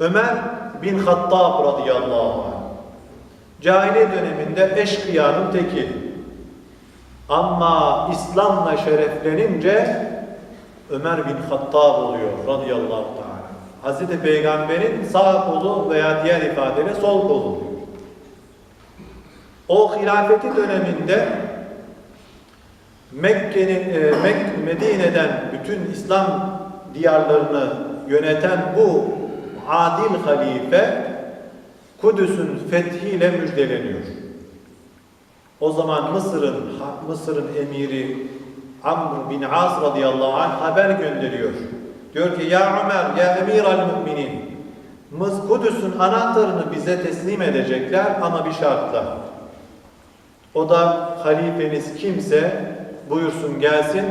Ömer bin Hattab radıyallahu anh. Cahiliye döneminde eşkıyanın teki. Ama İslam'la şereflenince Ömer bin Hattab oluyor radıyallahu teala. Hazreti Peygamber'in sağ kolu veya diğer ifadeyle sol kolu. O hilafeti döneminde Mekke'nin e, Mek Medine'den bütün İslam diyarlarını yöneten bu adil halife Kudüs'ün fethiyle müjdeleniyor. O zaman Mısır'ın Mısır'ın emiri Amr bin As radıyallahu anh haber gönderiyor. Diyor ki ya Ömer ya emir al müminin Kudüs'ün anahtarını bize teslim edecekler ama bir şartla. O da halifeniz kimse buyursun gelsin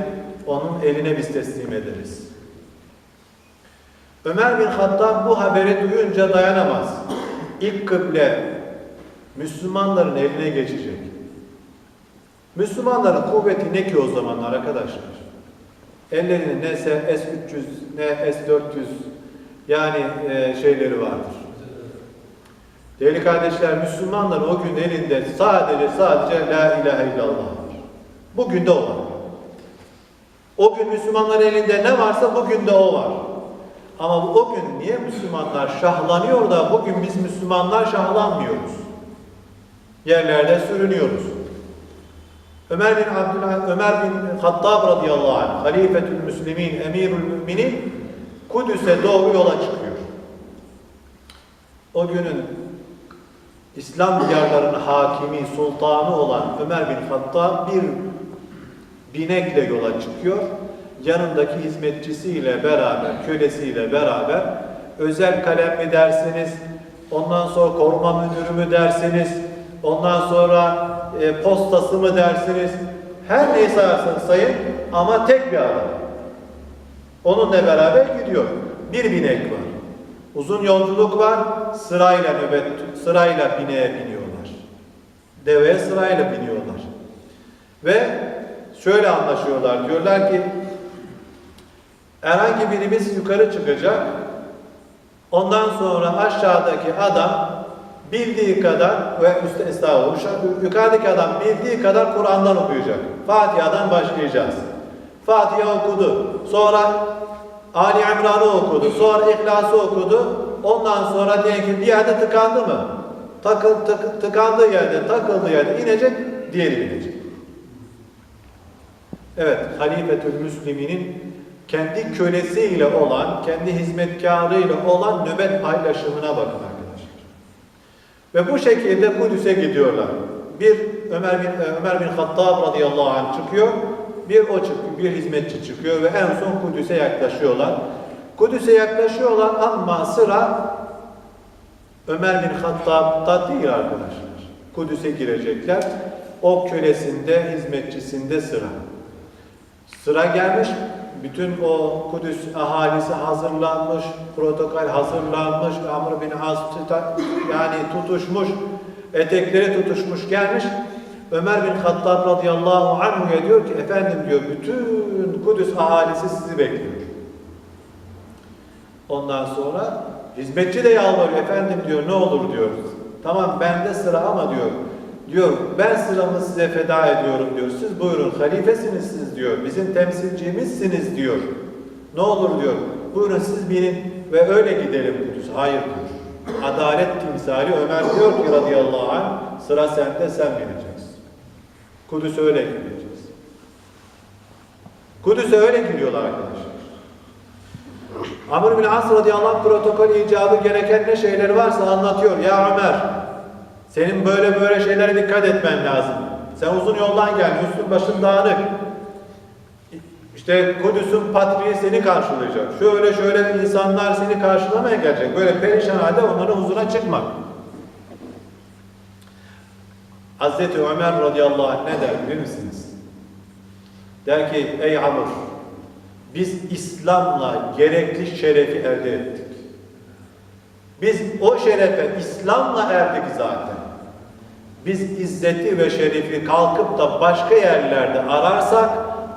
onun eline biz teslim ederiz. Ömer bin Hattab bu haberi duyunca dayanamaz. İlk kıble Müslümanların eline geçecek. Müslümanların kuvveti ne ki o zamanlar arkadaşlar? Ellerinde ne S-300 ne S-400 yani e, şeyleri vardır. Değerli kardeşler Müslümanların o gün elinde sadece sadece La ilahe illallah var. Bugün de o var. O gün Müslümanların elinde ne varsa bugün de o var. Ama o gün niye Müslümanlar şahlanıyor da bugün biz Müslümanlar şahlanmıyoruz? Yerlerde sürünüyoruz. Ömer bin Abdullah, Ömer bin Hattab radıyallahu anh, halifetül müslimin, emirül müminin Kudüs'e doğru yola çıkıyor. O günün İslam diyarlarının hakimi, sultanı olan Ömer bin Hattab bir binekle yola çıkıyor. Yanındaki hizmetçisiyle beraber, kölesiyle beraber özel kalem mi dersiniz, ondan sonra koruma müdürü mü dersiniz, ondan sonra e, postası mı dersiniz, her neyse sayarsanız sayın ama tek bir adam. Onunla beraber gidiyor. Bir binek var. Uzun yolculuk var. Sırayla nöbet, sırayla bineğe biniyorlar. Deveye sırayla biniyorlar. Ve şöyle anlaşıyorlar. Diyorlar ki herhangi birimiz yukarı çıkacak. Ondan sonra aşağıdaki adam bildiği kadar ve üstte estağfurullah yukarıdaki adam bildiği kadar Kur'an'dan okuyacak. Fatiha'dan başlayacağız. Fatiha okudu. Sonra Ali İmran'ı okudu. Sonra İhlas'ı okudu. Ondan sonra diyelim ki bir yerde tıkandı mı? Takıl, tık, tıkandığı yerde, takıldığı yerde inecek, diğeri inecek. Evet, Halifetül Müsliminin kendi kölesiyle olan, kendi hizmetkarıyla olan nöbet paylaşımına bakın arkadaşlar. Ve bu şekilde Kudüs'e gidiyorlar. Bir Ömer bin Ömer bin Hattab radıyallahu anh çıkıyor. Bir o çıkıyor, bir hizmetçi çıkıyor ve en son Kudüs'e yaklaşıyorlar. Kudüs'e yaklaşıyorlar ama sıra Ömer bin Hattab'da değil arkadaşlar. Kudüs'e girecekler. O kölesinde, hizmetçisinde sıra. Sıra gelmiş, bütün o Kudüs ahalisi hazırlanmış, protokol hazırlanmış, Amr bin As yani tutuşmuş, etekleri tutuşmuş gelmiş. Ömer bin Hattab radıyallahu anhu'ya diyor ki efendim diyor bütün Kudüs ahalisi sizi bekliyor. Ondan sonra hizmetçi de yalvarıyor efendim diyor ne olur diyor. Tamam bende sıra ama diyor. Diyor ben sıramı size feda ediyorum diyor. Siz buyurun halifesiniz siz diyor. Bizim temsilcimizsiniz diyor. Ne olur diyor. Buyurun siz binin ve öyle gidelim Kudüs. Hayır diyor. Adalet timsali Ömer diyor ki radıyallahu anh sıra sende sen bineceksin. Kudüs'e öyle gideceğiz. Kudüs'e öyle gidiyorlar arkadaşlar. Amr bin As radıyallahu anh protokol icabı gereken ne şeyler varsa anlatıyor. Ya Ömer senin böyle böyle şeylere dikkat etmen lazım. Sen uzun yoldan gel, üstün başın dağınık. İşte Kudüs'ün patriği seni karşılayacak. Şöyle şöyle insanlar seni karşılamaya gelecek. Böyle perişan halde onların huzuruna çıkma. Hazreti Ömer radıyallahu anh ne der bilir misiniz? Der ki ey Amr biz İslam'la gerekli şerefi elde ettik. Biz o şerefe İslam'la erdik zaten. Biz izzeti ve şerefi kalkıp da başka yerlerde ararsak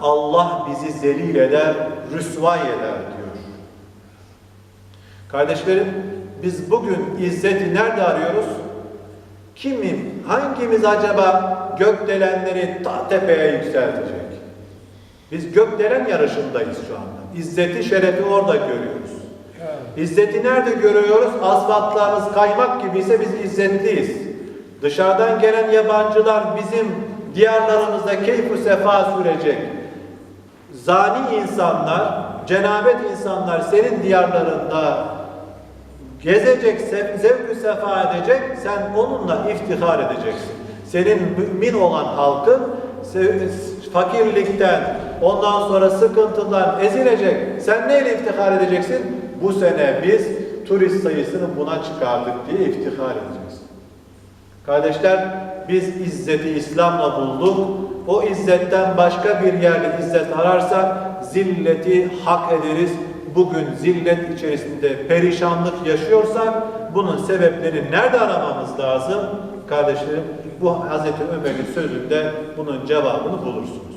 Allah bizi zelil eder, rüsvay eder diyor. Kardeşlerim, biz bugün izzeti nerede arıyoruz? Kimim, hangimiz acaba gökdelenleri ta tepeye yükseltecek? Biz gökdelen yarışındayız şu anda. İzzeti, şerefi orada görüyoruz. İzzeti nerede görüyoruz? Asfaltlarımız kaymak gibi ise biz izzetliyiz. Dışarıdan gelen yabancılar bizim diyarlarımızda keyif sefa sürecek. Zani insanlar, cenabet insanlar senin diyarlarında gezecek, zevk-ü sefa edecek, sen onunla iftihar edeceksin. Senin mümin olan halkın fakirlikten, ondan sonra sıkıntıdan ezilecek. Sen neyle iftihar edeceksin? Bu sene biz turist sayısını buna çıkardık diye iftihar edeceksin. Kardeşler biz izzeti İslam'la bulduk. O izzetten başka bir yerde izzet ararsak zilleti hak ederiz. Bugün zillet içerisinde perişanlık yaşıyorsak bunun sebeplerini nerede aramamız lazım? Kardeşlerim bu Hazreti Ömer'in sözünde bunun cevabını bulursunuz.